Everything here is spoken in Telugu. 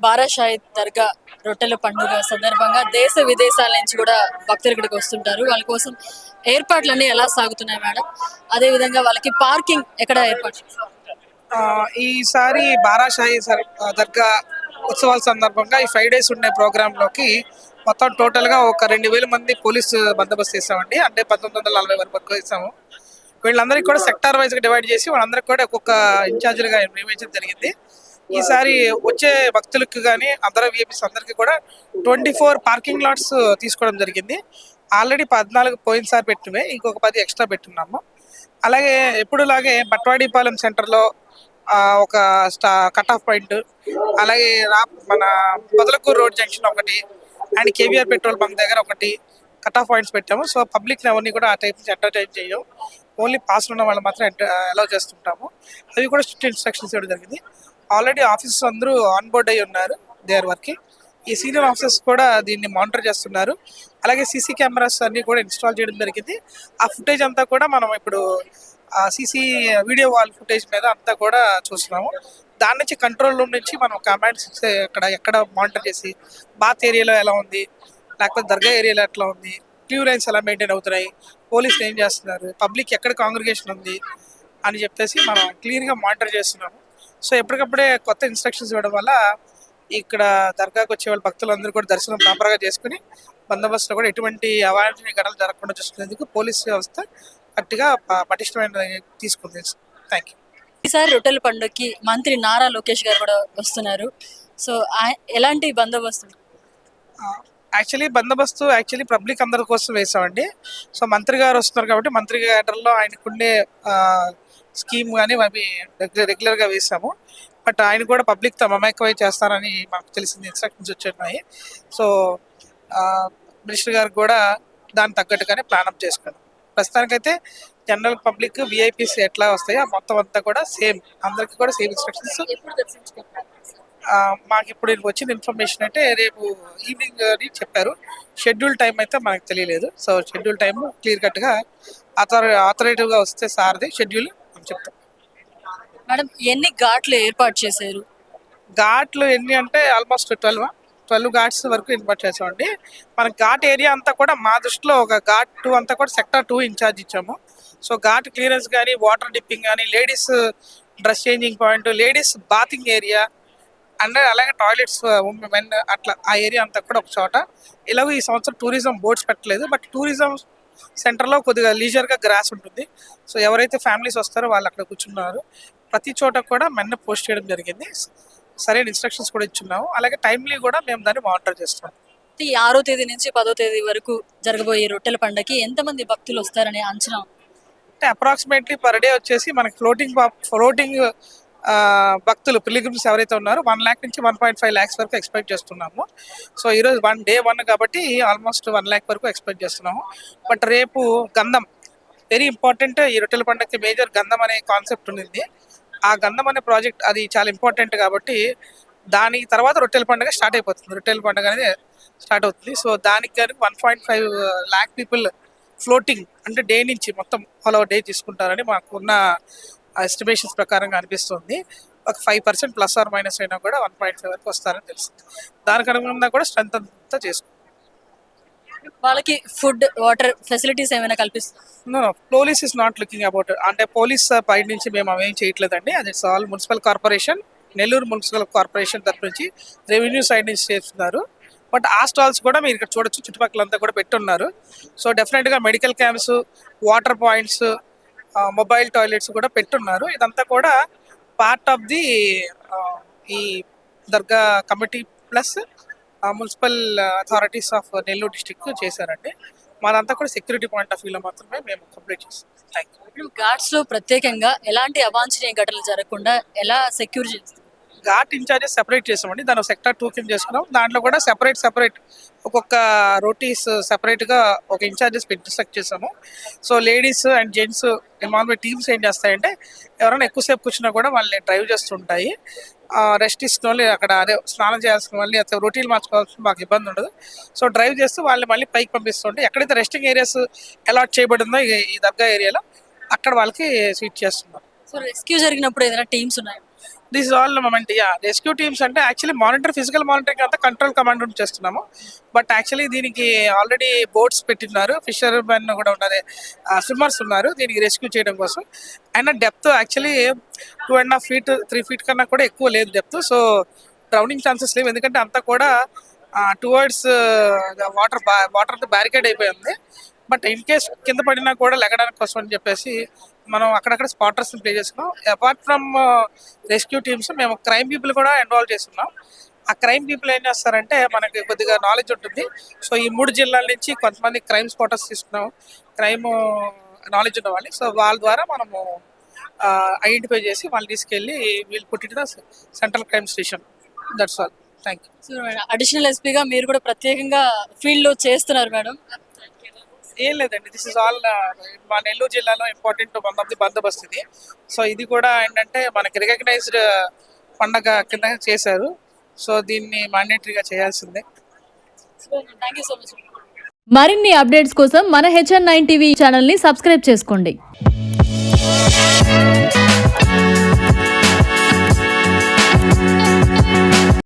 బారాషాహిద్ దర్గా రొట్టెల పండుగ సందర్భంగా దేశ విదేశాల నుంచి కూడా భక్తులు ఇక్కడికి వస్తుంటారు. వాళ్ళ కోసం ఏర్పాట్లన్నీ ఎలా సాగుతున్నాయి మేడం? అదే విధంగా వాళ్ళకి పార్కింగ్ ఎక్కడ ఏర్పాటు ఈసారి బారాషాహి సర్- దర్గా ఉత్సవాల సందర్భంగా ఈ ఫైవ్ డేస్ ఉండే ప్రోగ్రామ్లోకి మొత్తం టోటల్గా ఒక రెండు వేల మంది పోలీస్ బందోబస్తు చేసామండి అంటే పంతొమ్మిది వందల నలభై వరకు ఇస్తాము వేసాము వీళ్ళందరికీ కూడా సెక్టార్ వైజ్గా డివైడ్ చేసి వాళ్ళందరికీ కూడా ఒక్కొక్క ఇన్ఛార్జీలుగా నియమించడం జరిగింది. ఈసారి వచ్చే భక్తులకు కానీ అందరూ విఐపీస్ అందరికీ కూడా ట్వంటీ ఫోర్ పార్కింగ్ లాట్స్ తీసుకోవడం జరిగింది. ఆల్రెడీ పద్నాలుగు పోయినసారి పెట్టినవే ఇంకొక పది ఎక్స్ట్రా పెట్టున్నాము. అలాగే ఎప్పుడులాగే బట్వాడిపాలెం సెంటర్లో ఒక స్టా కట్ ఆఫ్ పాయింట్ అలాగే రా మన పొదలకూరు రోడ్ జంక్షన్ ఒకటి అండ్ కేవీఆర్ పెట్రోల్ బంక్ దగ్గర ఒకటి కట్ ఆఫ్ పాయింట్స్ పెట్టాము. సో పబ్లిక్ అవన్నీ కూడా ఆ టైప్ నుంచి ఎంటర్టైన్ చేయం ఓన్లీ పాస్ ఉన్న వాళ్ళు మాత్రం అలౌ చేస్తుంటాము. అవి కూడా స్ట్రిక్ట్ ఇన్స్ట్రక్షన్స్ ఇవ్వడం జరిగింది. ఆల్రెడీ ఆఫీసర్స్ అందరూ ఆన్ బోర్డ్ అయి ఉన్నారు దే ఆర్ వర్కింగ్. ఈ సీనియర్ ఆఫీసర్స్ కూడా దీన్ని మానిటర్ చేస్తున్నారు. అలాగే సీసీ కెమెరాస్ అన్ని కూడా ఇన్స్టాల్ చేయడం జరిగింది. ఆ ఫుటేజ్ అంతా కూడా మనం ఇప్పుడు ఆ సీసీ వీడియో వాల్ ఫుటేజ్ మీద అంతా కూడా చూస్తున్నాము. దాని నుంచి కంట్రోల్ రూమ్ నుంచి మనం కమాండ్స్ ఇక్కడ ఎక్కడ మానిటర్ చేసి బాత్ ఏరియాలో ఎలా ఉంది లేకపోతే దర్గా ఏరియాలో ఎట్లా ఉంది క్యూ లైన్స్ ఎలా మెయింటైన్ అవుతున్నాయి పోలీసులు ఏం చేస్తున్నారు పబ్లిక్ ఎక్కడ కాంగ్రిగేషన్ ఉంది అని చెప్పేసి మనం క్లియర్గా మానిటర్ చేస్తున్నాము. సో ఎప్పటికప్పుడే కొత్త ఇన్స్ట్రక్షన్స్ ఇవ్వడం వల్ల ఇక్కడ దర్గాకు వచ్చే వాళ్ళ భక్తులందరూ కూడా దర్శనం ప్రాపర్గా చేసుకుని బందోబస్తులో కూడా ఎటువంటి అవాంఛనీయ ఘటనలు జరగకుండా చూసుకునేందుకు పోలీస్ వ్యవస్థ గట్టిగా పటిష్టమైన తీసుకుంది. థ్యాంక్ యూ ఈసారి రొట్టెల పండుగకి మంత్రి నారా లోకేష్ గారు కూడా వస్తున్నారు. సో ఎలాంటి బందోబస్తు యాక్చువల్లీ బందోబస్తు యాక్చువల్లీ పబ్లిక్ అందరి కోసం వేసామండి సో మంత్రి గారు వస్తున్నారు కాబట్టి మంత్రి గారిలో ఆయనకుండే స్కీమ్ కానీ అవి రెగ్యులర్ రెగ్యులర్గా వేసాము. బట్ ఆయన కూడా పబ్లిక్తో మమేకమై చేస్తారని మాకు తెలిసింది. ఇన్స్ట్రక్షన్స్ వచ్చున్నాయి సో మినిస్టర్ గారు కూడా దానికి తగ్గట్టుగానే ప్లాన్ అప్ చేసుకున్నాం ప్రస్తుతానికైతే జనరల్ పబ్లిక్ విఐపీస్ ఎట్లా వస్తాయో ఆ మొత్తం అంతా కూడా సేమ్. అందరికీ కూడా సేమ్ ఇన్స్ట్రక్షన్స్. మాకు ఇప్పుడు వచ్చిన ఇన్ఫర్మేషన్ అంటే రేపు ఈవినింగ్ అని చెప్పారు. షెడ్యూల్ టైం అయితే మనకు తెలియలేదు. సో షెడ్యూల్ టైం క్లియర్ కట్గా ఆథర్ ఆథరేటివ్గా వస్తే సార్ది షెడ్యూల్. మనం చెప్తాం మేడం ఎన్ని ఘాట్లు ఏర్పాటు చేశారు? ఘాట్లు ఎన్ని అంటే ఆల్మోస్ట్ ట్వెల్వ్ ట్వెల్వ్ ఘాట్స్ వరకు ఏర్పాటు చేసామండి మన ఘాట్ ఏరియా అంతా కూడా మా దృష్టిలో ఒక ఘాట్ టూ అంతా కూడా సెక్టర్ టూ ఇన్ఛార్జ్ ఇచ్చాము. సో ఘాట్ క్లియరెన్స్ కానీ వాటర్ డిప్పింగ్ కానీ ladies dress changing point ladies bathing area and అలాగే టాయిలెట్స్ మెన్ అట్లా ఆ ఏరియా అంతా కూడా ఒక చోట. ఇలాగ ఈ సంవత్సరం టూరిజం బోర్డ్స్ పెట్టలేదు బట్ టూరిజం సెంటర్లో కొద్దిగా లీజర్గా గ్రాస్ ఉంటుంది. సో ఎవరైతే ఫ్యామిలీస్ వస్తారో వాళ్ళు అక్కడ కూర్చున్నారు. ప్రతి చోట కూడా మెన్న పోస్ట్ చేయడం జరిగింది. సరైన ఇన్స్ట్రక్షన్స్ కూడా ఇచ్చున్నాము. అలాగే టైమ్లీ కూడా మేము దాన్ని మానిటర్ చేస్తున్నాం. ఈ ఆరో తేదీ నుంచి పదో తేదీ వరకు జరగబోయే రొట్టెల పండుగకి ఎంతమంది భక్తులు వస్తారనే అంచనా? అంటే అప్రాక్సిమేట్లీ పర్ డే వచ్చేసి మనకి ఫ్లోటింగ్ ఫ్లోటింగ్ భక్తులు పిలిగ్రిమ్స్ ఎవరైతే ఉన్నారో వన్ ల్యాక్ నుంచి వన్ పాయింట్ ఫైవ్ ల్యాక్స్ వరకు ఎక్స్పెక్ట్ చేస్తున్నాము. సో ఈరోజు వన్ డే వన్ కాబట్టి ఆల్మోస్ట్ వన్ ల్యాక్ వరకు ఎక్స్పెక్ట్ చేస్తున్నాము. బట్ రేపు గంధం వెరీ ఇంపార్టెంట్ ఈ రొట్టెల పండుగకి మేజర్ గంధం అనే కాన్సెప్ట్ ఉంది ఆ గంధం అనే ప్రాజెక్ట్ అది చాలా ఇంపార్టెంట్ కాబట్టి దాని తర్వాత రొట్టెల పండుగ స్టార్ట్ అయిపోతుంది. రొట్టెల పండుగ అనేది స్టార్ట్ అవుతుంది. సో దానికి కానీ one point five lakh people floating అంటే డే నుంచి మొత్తం ఆల్ ఓవర్ డే తీసుకుంటారని మాకున్న ఎస్టిమేషన్స్ ప్రకారంగా అనిపిస్తుంది. ఒక five percent plus or minus అయినా కూడా వన్ పాయింట్ ఫైవ్ వరకు వస్తారని తెలుస్తుంది. దానికి అనుగుణంగా కూడా స్ట్రెంత్ అంతా చేసుకుంటాం వాళ్ళకి ఫుడ్ వాటర్ ఫెసిలిటీస్ ఏమైనా కల్పిస్తారు police is not looking about అంటే పోలీస్ బయట నుంచి మేము అవేం చేయట్లేదండి. అది all municipal corporation Nellore municipal corporation తరపు నుంచి రెవెన్యూ సైడ్ నుంచి చేస్తున్నారు. బట్ ఆ స్టాల్స్ కూడా మీరు ఇక్కడ చూడొచ్చు. చుట్టుపక్కలంతా కూడా పెట్టున్నారు. సో డెఫినెట్గా medical camps water points mobile toilets కూడా పెట్టున్నారు. ఇదంతా కూడా పార్ట్ ఆఫ్ ది ఈ dargah committee plus municipal authorities of Nellore district చేశారండి. మాదంతా కూడా సెక్యూరిటీ పాయింట్ ఆఫ్ వ్యూలో మాత్రమే మేము కంప్లీట్ చేస్తాం. థ్యాంక్ యూ ఘాట్స్లో ప్రత్యేకంగా ఎలాంటి అవాంఛనీయ ఘటనలు జరగకుండా ఎలా సెక్యూర్ చేస్తారు? ఘాట్ ఇన్ఛార్జెస్ సెపరేట్ చేసామండి. దాని సెక్టర్ టూ కింద చేసుకున్నాం. దాంట్లో కూడా సెపరేట్ సెపరేట్ ఒక్కొక్క రోటీస్ సెపరేట్గా ఒక ఇన్ఛార్జెస్ ఇన్స్ట్రక్ట్ చేసాము. So ladies and gents involvement teams ఏం చేస్తాయంటే ఎవరైనా ఎక్కువసేపు కూర్చున్నా కూడా వాళ్ళని డ్రైవ్ చేస్తుంటాయి. రెస్ట్ ఇస్తున్న వాళ్ళు అక్కడ అదే స్నానం చేయాల్సిన మళ్ళీ అయితే రొటీన్ మార్చుకోవాల్సిన మాకు ఇబ్బంది ఉండదు. సో డ్రైవ్ చేస్తూ వాళ్ళని మళ్ళీ పైకి పంపిస్తుంటే ఎక్కడైతే రెస్టింగ్ ఏరియాస్ అలాట్ చేయబడిందో ఈ- దగ్గర దర్గా ఏరియాలో అక్కడ వాళ్ళకి స్విచ్ చేస్తున్నారు సో రెస్క్యూ జరిగినప్పుడు ఏదైనా టీమ్స్ ఉన్నాయి? This is all moment yeah rescue teams అంటే యాక్చువల్లీ మానిటర్ ఫిజికల్ మానిటరింగ్ అంతా కంట్రోల్ కమాండ్ నుంచి చేస్తున్నాము. బట్ యాక్చువల్లీ దీనికి ఆల్రెడీ బోట్స్ పెట్టినారు ఫిషర్ మెన్ కూడా ఉన్నది స్విమ్మర్స్ ఉన్నారు దీనికి రెస్క్యూ చేయడం కోసం. And depth actually two and half feet three feet కన్నా కూడా ఎక్కువ లేదు డెప్త్ సో డ్రౌనింగ్ ఛాన్సెస్ లేవు. ఎందుకంటే అంతా కూడా టువర్డ్స్ వాటర్ వాటర్ బ్యారికేడ్ అయిపోయింది బట్ ఇన్ కేస్ కింద పడినా కూడా లెగడానికి కోసం అని చెప్పేసి మనం అక్కడక్కడ స్పాటర్స్ ప్లే చేసుకున్నాం అపార్ట్ ఫ్రమ్ రెస్క్యూ టీమ్స్ మేము క్రైమ్ పీపుల్ కూడా ఇన్వాల్వ్ చేస్తున్నాం. ఆ క్రైమ్ పీపుల్ ఏం చేస్తారంటే మనకి కొద్దిగా నాలెడ్జ్ ఉంటుంది. సో ఈ మూడు జిల్లాల నుంచి కొంతమంది క్రైమ్ స్పాటర్స్ తీసుకున్నాం. క్రైమ్ నాలెడ్జ్ ఉన్న వాళ్ళు సో వాళ్ళ ద్వారా మనము ఐడెంటిఫై చేసి వాళ్ళు తీసుకెళ్ళి వీళ్ళు పుట్టిన central crime station. That's all thank you so additional ఎస్పీగా మీరు కూడా ప్రత్యేకంగా ఫీల్డ్లో చేస్తున్నారు మేడం. ఏం లేదండి. దిస్ ఇస్ ఆల్ మా నెల్లూరు జిల్లాలో ఇంపార్టెంట్ వన్ ఆఫ్ ది బందోబస్తు ఇది. సో ఇది కూడా ఏంటంటే మనకి రికగ్నైజ్డ్ uh, పండగ కింద చేశారు. సో దీన్ని మాండేటరీగా చేయాల్సిందే. థ్యాంక్ యూ సో మచ్ మరిన్ని అప్డేట్స్ కోసం మన హెచ్ఎన్ నైన్ టీవీ ఛానల్ని సబ్స్క్రైబ్ చేసుకోండి.